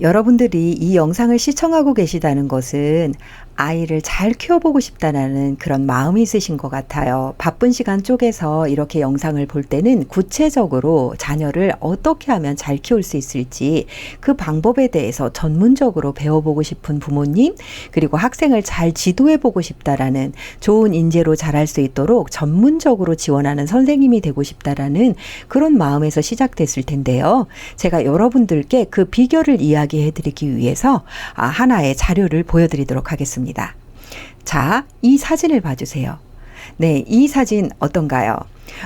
여러분들이 이 영상을 시청하고 계시다는 것은 아이를 잘 키워보고 싶다라는 그런 마음이 있으신 것 같아요. 바쁜 시간 쪼개서 이렇게 영상을 볼 때는 구체적으로 자녀를 어떻게 하면 잘 키울 수 있을지 그 방법에 대해서 전문적으로 배워보고 싶은 부모님, 그리고 학생을 잘 지도해보고 싶다라는 좋은 인재로 자랄 수 있도록 전문적으로 지원하는 선생님이 되고 싶다라는 그런 마음에서 시작됐을 텐데요. 제가 여러분들께 그 비결을 이야기해 드리기 위해서 아, 하나의 자료를 보여드리도록 하겠습니다. 자, 이 사진을 봐주세요. 네, 이 사진 어떤가요?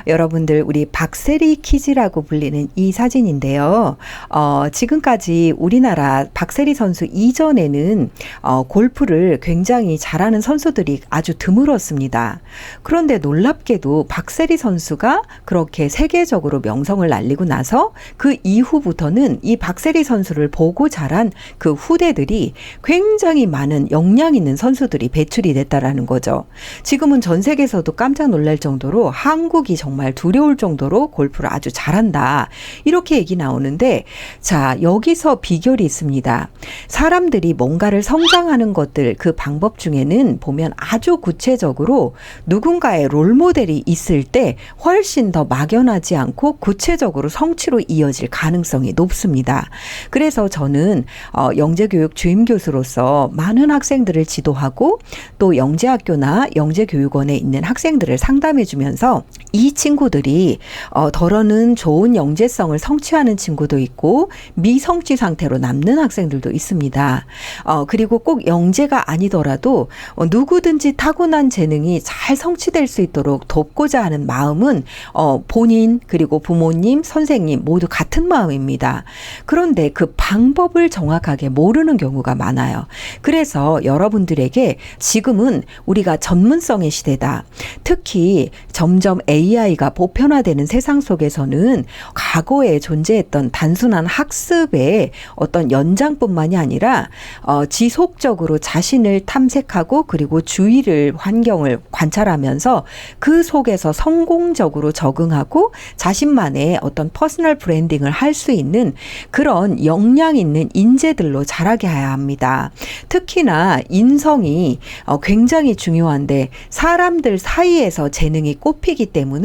여러분들 우리 박세리 키즈라고 불리는 이 사진인데요. 어, 지금까지 우리나라 박세리 선수 이전에는 어, 골프를 굉장히 잘하는 선수들이 아주 드물었습니다. 그런데 놀랍게도 박세리 선수가 그렇게 세계적으로 명성을 날리고 나서 그 이후부터는 이 박세리 선수를 보고 자란 그 후대들이 굉장히 많은 역량 있는 선수들이 배출이 됐다라는 거죠. 지금은 전 세계에서도 깜짝 놀랄 정도로 한국이 정말 두려울 정도로 골프를 아주 잘한다. 이렇게 얘기 나오는데 자, 여기서 비결이 있습니다. 사람들이 뭔가를 성장하는 것들 그 방법 중에는 보면 아주 구체적으로 누군가의 롤 모델이 있을 때 훨씬 더 막연하지 않고 구체적으로 성취로 이어질 가능성이 높습니다. 그래서 저는 어, 영재교육 주임 교수로서 많은 학생들을 지도하고 또 영재학교나 영재교육원에 있는 학생들을 상담해 주면서 이 친구들이 어, 덜어는 좋은 영재성을 성취하는 친구도 있고 미성취 상태로 남는 학생들도 있습니다. 어, 그리고 꼭 영재가 아니더라도 어, 누구든지 타고난 재능이 잘 성취될 수 있도록 돕고자 하는 마음은 어, 본인 그리고 부모님, 선생님 모두 같은 마음입니다. 그런데 그 방법을 정확하게 모르는 경우가 많아요. 그래서 여러분들에게 지금은 우리가 전문성의 시대다. 특히 점점 AI 가 보편화되는 세상 속에서는 과거에 존재했던 단순한 학습의 어떤 연장뿐만이 아니라 어, 지속적으로 자신을 탐색하고 그리고 주위를 환경을 관찰하면서 그 속에서 성공적으로 적응하고 자신만의 어떤 퍼스널 브랜딩을 할 수 있는 그런 역량 있는 인재들로 자라게 해야 합니다. 특히나 인성이 어, 굉장히 중요한데 사람들 사이에서 재능이 꼽히기 때문에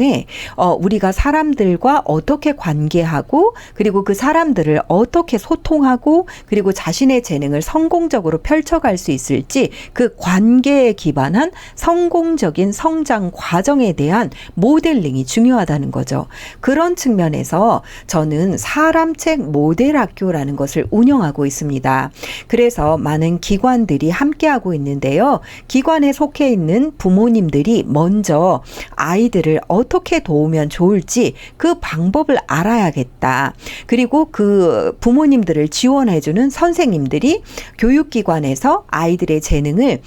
어, 우리가 사람들과 어떻게 관계하고 그리고 그 사람들을 어떻게 소통하고 그리고 자신의 재능을 성공적으로 펼쳐갈 수 있을지 그 관계에 기반한 성공적인 성장 과정에 대한 모델링이 중요하다는 거죠. 그런 측면에서 저는 사람책 모델 학교라는 것을 운영하고 있습니다. 그래서 많은 기관들이 함께하고 있는데요. 기관에 속해 있는 부모님들이 먼저 아이들을 어떻게 도우면 좋을지 그 방법을 알아야겠다. 그리고 그 부모님들을 지원해주는 선생님들이 교육기관에서 아이들의 재능을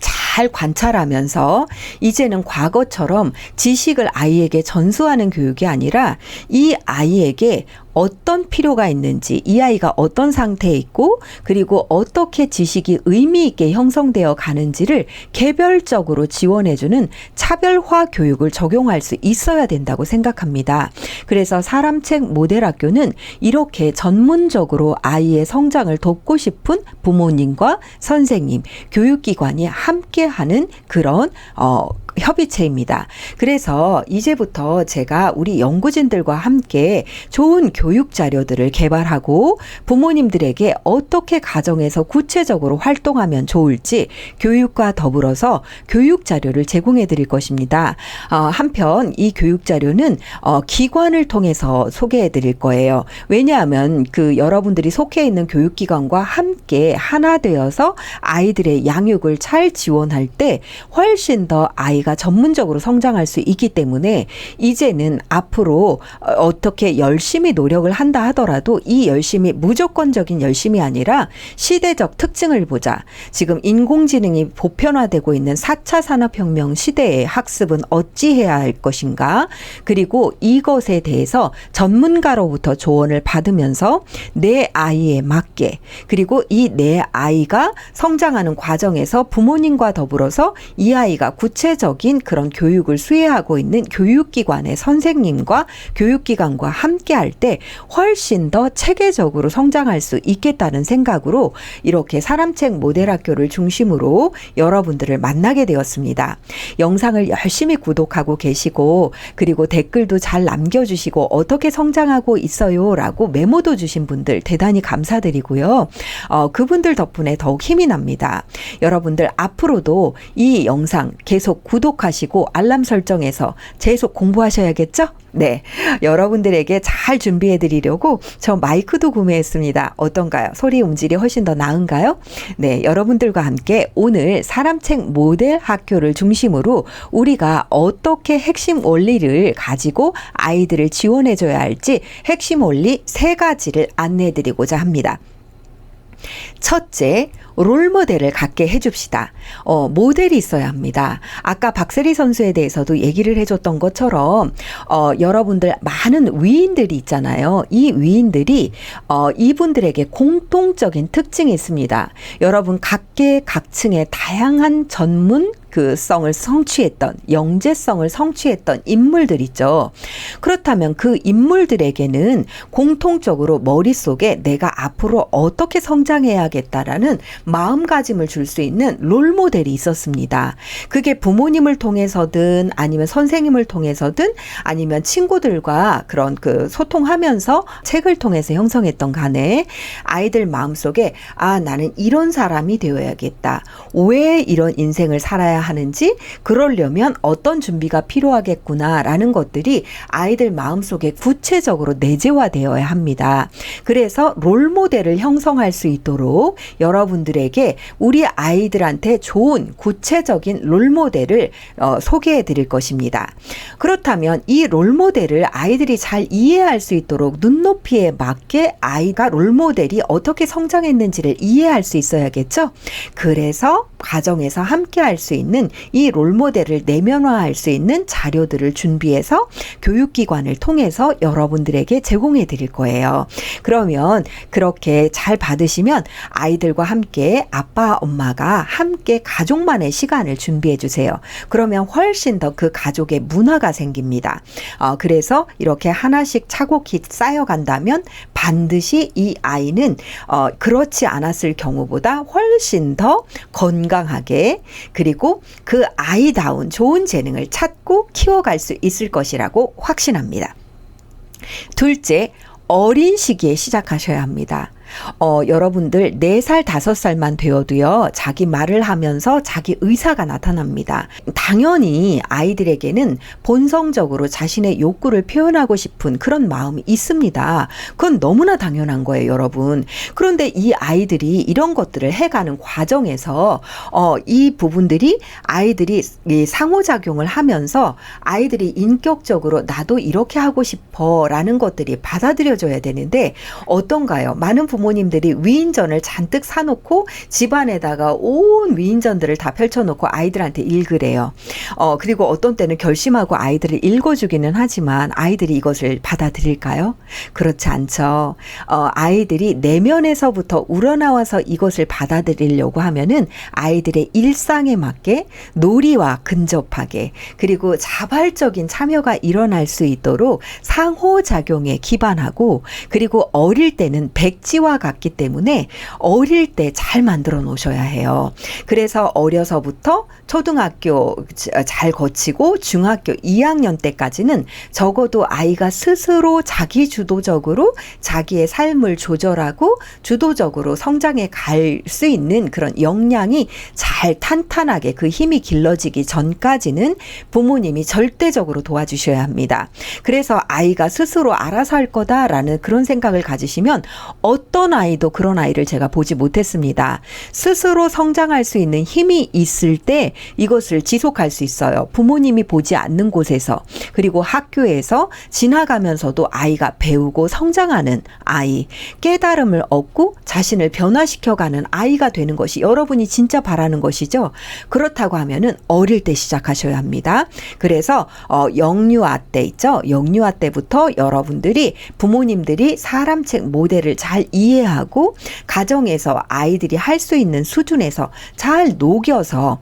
잘 관찰하면서 이제는 과거처럼 지식을 아이에게 전수하는 교육이 아니라 이 아이에게 어떤 필요가 있는지, 이 아이가 어떤 상태에 있고, 그리고 어떻게 지식이 의미 있게 형성되어 가는지를 개별적으로 지원해주는 차별화 교육을 적용할 수 있어야 된다고 생각합니다. 그래서 사람책 모델 학교는 이렇게 전문적으로 아이의 성장을 돕고 싶은 부모님과 선생님, 교육기관이 함께하는 그런, 어, 협의체입니다. 그래서 이제부터 제가 우리 연구진들과 함께 좋은 교육 자료들을 개발하고 부모님들에게 어떻게 가정에서 구체적으로 활동하면 좋을지 교육과 더불어서 교육 자료를 제공해 드릴 것입니다. 어, 한편 이 교육 자료는 어, 기관을 통해서 소개해 드릴 거예요. 왜냐하면 그 여러분들이 속해 있는 교육기관과 함께 하나 되어서 아이들의 양육을 잘 지원할 때 훨씬 더 아이가 전문적으로 성장할 수 있기 때문에 이제는 앞으로 어, 어떻게 열심히 노력을 한다 하더라도 이 열심이 무조건적인 열심이 아니라 시대적 특징을 보자. 지금 인공지능이 보편화되고 있는 4차 산업혁명 시대의 학습은 어찌해야 할 것인가? 그리고 이것에 대해서 전문가로부터 조언을 받으면서 내 아이에 맞게 그리고 이 내 아이가 성장하는 과정에서 부모님과 더불어서 이 아이가 구체적 구체적인 그런 교육을 수행하고 있는 교육기관의 선생님과 교육기관과 함께 할 때 훨씬 더 체계적으로 성장할 수 있겠다는 생각으로 이렇게 사람책 모델 학교를 중심으로 여러분들을 만나게 되었습니다. 영상을 열심히 구독하고 계시고 그리고 댓글도 잘 남겨주시고 어떻게 성장하고 있어요 라고 메모도 주신 분들 대단히 감사드리고요. 어, 그분들 덕분에 더욱 힘이 납니다. 여러분들 앞으로도 이 영상 계속 구독 하시고 알람 설정해서 계속 공부하셔야겠죠? 네. 여러분들에게 잘 준비해 드리려고 저 마이크도 구매했습니다. 어떤가요? 소리 음질이 훨씬 더 나은가요? 네. 여러분들과 함께 오늘 사람책 모델 학교를 중심으로 우리가 어떻게 핵심 원리를 가지고 아이들을 지원해 줘야 할지 핵심 원리 세 가지를 안내해 드리고자 합니다. 첫째, 롤모델을 갖게 해줍시다. 어, 모델이 있어야 합니다. 아까 박세리 선수에 대해서도 얘기를 해줬던 것처럼, 어, 여러분들 많은 위인들이 있잖아요. 이 위인들이, 어, 이분들에게 공통적인 특징이 있습니다. 여러분, 각계 각층의 다양한 전문 그 성을 성취했던 영재성을 성취했던 인물들 있죠. 그렇다면 그 인물들에게는 공통적으로 머릿속에 내가 앞으로 어떻게 성장해야겠다라는 마음가짐을 줄 수 있는 롤 모델이 있었습니다. 그게 부모님을 통해서든 아니면 선생님을 통해서든 아니면 친구들과 그런 그 소통하면서 책을 통해서 형성했던 간에 아이들 마음속에 아 나는 이런 사람이 되어야겠다. 왜 이런 인생을 살아야 하는지 그러려면 어떤 준비가 필요하겠구나라는 것들이 아이들 마음속에 구체적으로 내재화되어야 합니다. 그래서 롤 모델을 형성할 수 있도록 여러 분들에게 우리 아이들한테 좋은 구체적인 롤모델을 어, 소개해 드릴 것입니다. 그렇다면 이 롤모델을 아이들이 잘 이해할 수 있도록 눈높이에 맞게 아이가 롤모델이 어떻게 성장했는지를 이해할 수 있어야겠죠? 그래서 가정에서 함께 할 수 있는 이 롤모델을 내면화할 수 있는 자료들을 준비해서 교육기관을 통해서 여러분들에게 제공해 드릴 거예요. 그러면 그렇게 잘 받으시면 아이들과 함께 아빠, 엄마가 함께 가족만의 시간을 준비해 주세요. 그러면 훨씬 더 그 가족의 문화가 생깁니다. 어, 그래서 이렇게 하나씩 차곡히 쌓여간다면 반드시 이 아이는 어, 그렇지 않았을 경우보다 훨씬 더 건강하게 그리고 그 아이다운 좋은 재능을 찾고 키워갈 수 있을 것이라고 확신합니다. 둘째, 어린 시기에 시작하셔야 합니다. 어, 여러분들 4살, 5살만 되어도요, 자기 말을 하면서 자기 의사가 나타납니다. 당연히 아이들에게는 본성적으로 자신의 욕구를 표현하고 싶은 그런 마음이 있습니다. 그건 너무나 당연한 거예요, 여러분. 그런데 이 아이들이 이런 것들을 해가는 과정에서, 어, 이 부분들이 아이들이 상호작용을 하면서 아이들이 인격적으로 나도 이렇게 하고 싶어 라는 것들이 받아들여져야 되는데, 어떤가요? 많은 부분 부모님들이 위인전을 잔뜩 사놓고 집안에다가 온 위인전들을 다 펼쳐놓고 아이들한테 읽으래요. 어, 그리고 어떤 때는 결심하고 아이들을 읽어주기는 하지만 아이들이 이것을 받아들일까요? 그렇지 않죠. 어, 아이들이 내면에서부터 우러나와서 이것을 받아들이려고 하면은 아이들의 일상에 맞게 놀이와 근접하게 그리고 자발적인 참여가 일어날 수 있도록 상호작용에 기반하고 그리고 어릴 때는 백지와 시와 같기 때문에 어릴 때 잘 만들어 놓으셔야 해요. 그래서 어려서부터 초등학교 잘 거치고 중학교 2학년 때까지는 적어도 아이가 스스로 자기 주도적으로 자기의 삶을 조절하고 주도적으로 성장해 갈 수 있는 그런 역량이 잘 탄탄하게 그 힘이 길러지기 전까지는 부모님이 절대적으로 도와주셔야 합니다. 그래서 아이가 스스로 알아서 할 거다라는 그런 생각을 가지시면 어떤 어떤 아이도 그런 아이를 제가 보지 못했습니다. 스스로 성장할 수 있는 힘이 있을 때 이것을 지속할 수 있어요. 부모님이 보지 않는 곳에서 그리고 학교에서 지나가면서도 아이가 배우고 성장하는 아이, 깨달음을 얻고 자신을 변화시켜가는 아이가 되는 것이 여러분이 진짜 바라는 것이죠. 그렇다고 하면은 어릴 때 시작하셔야 합니다. 그래서 어, 영유아 때 있죠. 영유아 때부터 여러분들이 부모님들이 사람책 모델을 잘 이해 이해하고 가정에서 아이들이 할 수 있는 수준에서 잘 녹여서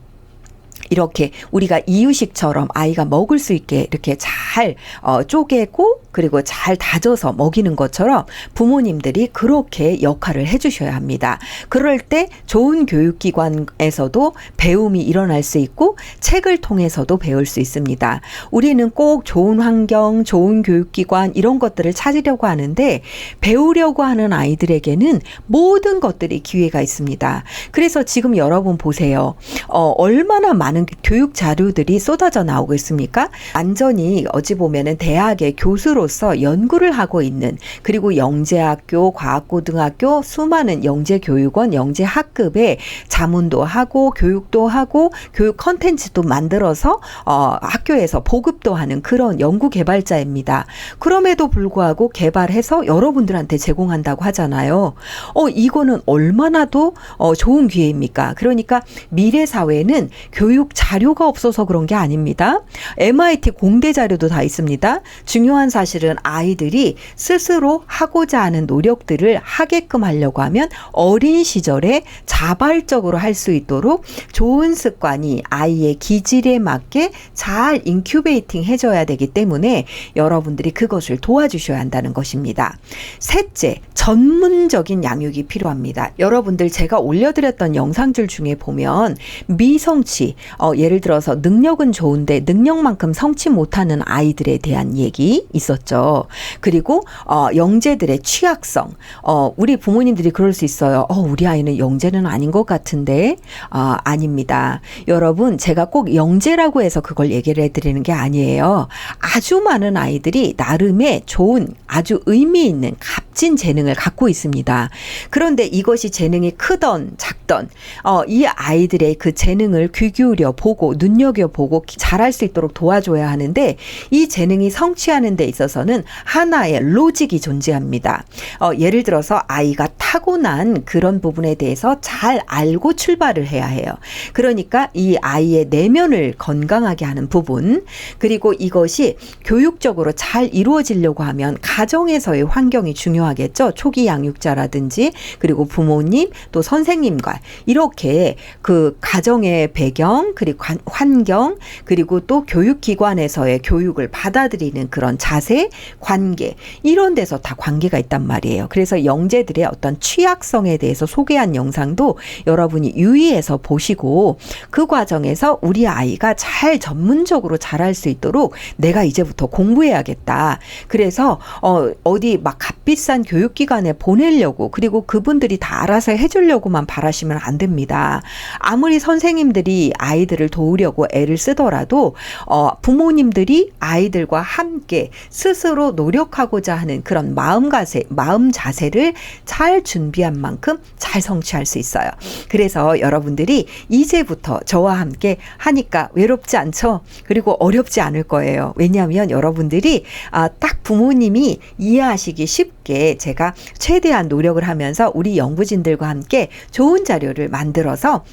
이렇게 우리가 이유식처럼 아이가 먹을 수 있게 이렇게 잘 어, 쪼개고 그리고 잘 다져서 먹이는 것처럼 부모님들이 그렇게 역할을 해주셔야 합니다. 그럴 때 좋은 교육기관에서도 배움이 일어날 수 있고 책을 통해서도 배울 수 있습니다. 우리는 꼭 좋은 환경, 좋은 교육기관 이런 것들을 찾으려고 하는데 배우려고 하는 아이들에게는 모든 것들이 기회가 있습니다. 그래서 지금 여러분 보세요. 어, 얼마나 많은 교육 자료들이 쏟아져 나오고 있습니까? 완전히 어찌 보면은 대학의 교수로서 연구를 하고 있는 그리고 영재학교, 과학고등학교 수많은 영재교육원, 영재학급에 자문도 하고 교육도 하고 교육 컨텐츠도 만들어서 어, 학교에서 보급도 하는 그런 연구 개발자입니다. 그럼에도 불구하고 개발해서 여러분들한테 제공한다고 하잖아요. 어, 이거는 얼마나도 어, 좋은 기회입니까? 그러니까 미래 사회는 교육 자료가 없어서 그런 게 아닙니다. MIT 공대 자료도 다 있습니다. 중요한 사실은 아이들이 스스로 하고자 하는 노력들을 하게끔 하려고 하면 어린 시절에 자발적으로 할 수 있도록 좋은 습관이 아이의 기질에 맞게 잘 인큐베이팅 해줘야 되기 때문에 여러분들이 그것을 도와주셔야 한다는 것입니다. 셋째, 전문적인 양육이 필요합니다. 여러분들 제가 올려드렸던 영상들 중에 보면 미성취, 어, 예를 들어서 능력은 좋은데 능력만큼 성취 못하는 아이들에 대한 얘기 있었죠. 그리고 어, 영재들의 취약성, 어, 우리 부모님들이 그럴 수 있어요. 어, 우리 아이는 영재는 아닌 것 같은데, 아, 아닙니다. 여러분, 제가 꼭 영재라고 해서 그걸 얘기를 해드리는 게 아니에요. 아주 많은 아이들이 나름의 좋은, 아주 의미 있는 값진 재능을 갖고 있습니다. 그런데 이것이 재능이 크던 작던, 어, 이 아이들의 그 재능을 귀 기울여 보고, 눈여겨 보고 잘할 수 있도록 도와줘야 하는데, 이 재능이 성취하는 데 있어서는 하나의 로직이 존재합니다. 어, 예를 들어서 아이가 타고난 그런 부분에 대해서 잘 알고 출발을 해야 해요. 그러니까 이 아이의 내면을 건강하게 하는 부분, 그리고 이것이 교육적으로 잘 이루어지려고 하면 가 정에서의 환경이 중요하겠죠. 초기 양육자라든지, 그리고 부모님, 또 선생님과 이렇게 그 가정의 배경, 그리고 환경, 그리고 또 교육기관에서의 교육을 받아들이는 그런 자세, 관계, 이런 데서 다 관계가 있단 말이에요. 그래서 영재들의 어떤 취약성에 대해서 소개한 영상도 여러분이 유의해서 보시고 그 과정에서 우리 아이가 잘 전문적으로 잘할 수 있도록 내가 이제부터 공부해야겠다. 그래서 어, 어디 막 값비싼 교육기관에 보내려고 그리고 그분들이 다 알아서 해주려고만 바라시면 안 됩니다. 아무리 선생님들이 아이들을 도우려고 애를 쓰더라도 어, 부모님들이 아이들과 함께 스스로 노력하고자 하는 그런 마음 가세, 마음 자세를 잘 준비한 만큼 잘 성취할 수 있어요. 그래서 여러분들이 이제부터 저와 함께 하니까 외롭지 않죠? 그리고 어렵지 않을 거예요. 왜냐하면 여러분들이 아, 딱 부모님이 이해하시기 쉽게 제가 최대한 노력을 하면서 우리 연구진들과 함께 좋은 자료를 만들어서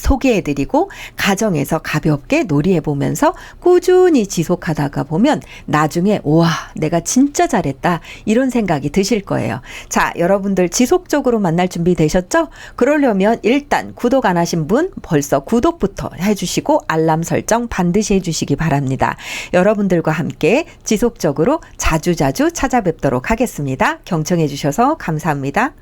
소개해드리고 가정에서 가볍게 놀이해보면서 꾸준히 지속하다가 보면 나중에 와 내가 진짜 잘했다 이런 생각이 드실 거예요. 자 여러분들 지속적으로 만날 준비 되셨죠? 그러려면 일단 구독 안 하신 분 벌써 구독부터 해주시고 알람 설정 반드시 해주시기 바랍니다. 여러분들과 함께 지속적으로 자주자주 찾아뵙도록 하겠습니다. 경청해 주셔서 감사합니다.